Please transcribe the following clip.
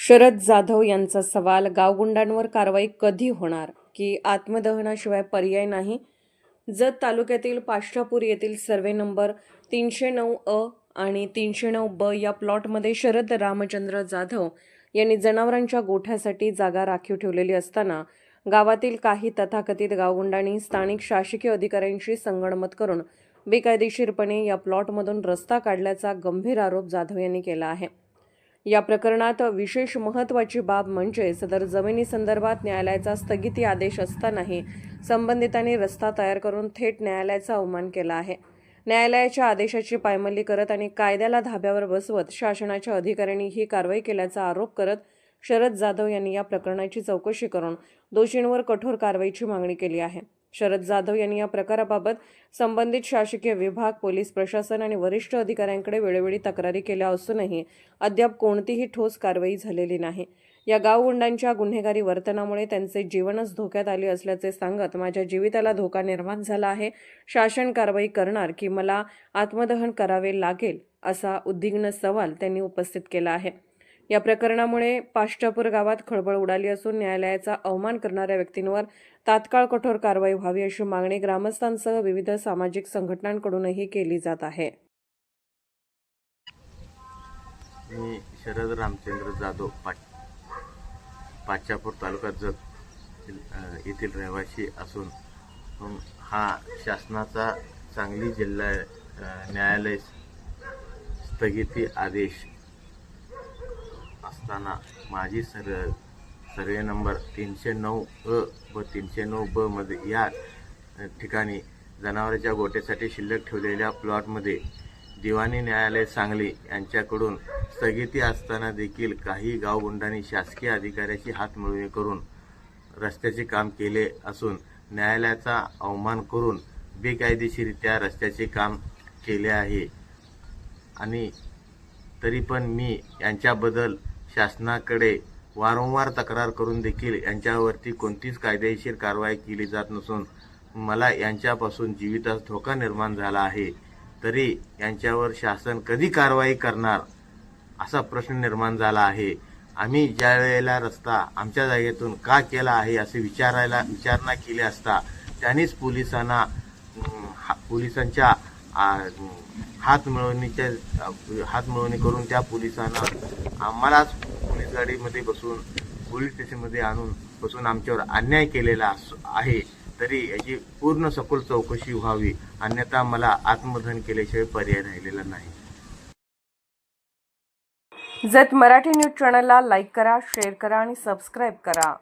शरद जाधव यांचा सवाल गावगुंडांवर कारवाई कधी होणार? की आत्मदहनाशिवाय पर्याय नाही? जत तालुक्यातील पाष्टापूर येथील सर्वे नंबर तीनशे नऊ अ आणि तीनशे नऊ ब या प्लॉटमध्ये शरद रामचंद्र जाधव यांनी जनावरांच्या गोठ्यासाठी जागा राखीव ठेवलेली असताना गावातील काही तथाकथित गावगुंडांनी स्थानिक शासकीय अधिकाऱ्यांशी संगणमत करून बेकायदेशीरपणे या प्लॉटमधून रस्ता काढल्याचा गंभीर आरोप जाधव यांनी केला आहे. या प्रकरणात विशेष महत्त्वाची बाब म्हणजे सदर जमिनीसंदर्भात न्यायालयाचा स्थगिती आदेश असतानाही संबंधितांनी रस्ता तयार करून थेट न्यायालयाचा अवमान केला आहे. न्यायालयाच्या आदेशाची पायमल्ली करत आणि कायद्याला धाब्यावर बसवत शासनाच्या अधिकाऱ्यांनी ही कारवाई केल्याचा आरोप करत शरद जाधव यांनी या प्रकरणाची चौकशी करून दोषींवर कठोर कारवाईची मागणी केली आहे. शरद जाधव यांनी या प्रकाराबाबत संबंधित शासकीय विभाग पोलीस प्रशासन आणि वरिष्ठ अधिकाऱ्यांकडे वेळोवेळी तक्रारी केल्या असूनही अद्याप कोणतीही ठोस कारवाई झालेली नाही. या गावगुंडांच्या गुन्हेगारी वर्तनामुळे त्यांचे जीवनच धोक्यात आले असल्याचे सांगत माझ्या जीविताला धोका निर्माण झाला आहे. शासन कारवाई करणार की मला आत्मदहन करावे लागेल असा उद्विग्न सवाल त्यांनी उपस्थित केला आहे. या प्रकरणामुळे पाष्टापूर गावात खळबळ उडाली असून न्यायालयाचा अवमान करणाऱ्या व्यक्तींवर तात्काळ कठोर कारवाई व्हावी अशी मागणी ग्रामस्थांसह विविध सामाजिक संघटनांकडूनही केली जात आहे. मी शरद रामचंद्र जाधव पाच पाचापूर तालुका जत येथील रहिवासी असून हा शासनाचा सांगली जिल्हा न्यायालय स्थगिती आदेश असताना माझी सर सर्वे नंबर तीनशे नऊ अ व तीनशे नऊ ब मध्ये या ठिकाणी जनावरांच्या गोट्यासाठी शिल्लक ठेवलेल्या प्लॉटमध्ये दिवाणी न्यायालय सांगली यांच्याकडून स्थगिती असताना देखील काही गावगुंडांनी शासकीय अधिकाऱ्याची हातमिळवणी करून रस्त्याचे काम केले असून न्यायालयाचा अवमान करून बेकायदेशीरित्या रस्त्याचे काम केले आहे. आणि तरी पण मी यांच्याबद्दल शासनाकडे वारंवार तक्रार करून देखील यांच्यावरती कोणतीच कायदेशीर कारवाई केली जात नसून मला यांच्यापासून जीवितास धोका निर्माण झाला आहे. तरी यांच्यावर शासन कधी कारवाई करणार असा प्रश्न निर्माण झाला आहे. आम्ही ज्या वेळेला रस्ता आमच्या जागेतून का केला आहे असे विचारायला विचारणा केली असता त्यांनीच पोलिसांना हा- पोलिसांच्या हात मिळवणीच्या हात मिळवणी करून त्या पोलिसांना आम्हालाच पोलीस गाडीमध्ये बसून पोलीस स्टेशनमध्ये आणून बसून आमच्यावर अन्याय केलेला अस- आहे तरी याची पूर्ण सखोल चौकशी व्हावी. अन्यथा मला आत्मधन केल्याशिवाय पर्याय राहिलेला नाही. जत मराठी न्यूज चॅनलला लाईक करा शेअर करा आणि सबस्क्राईब करा.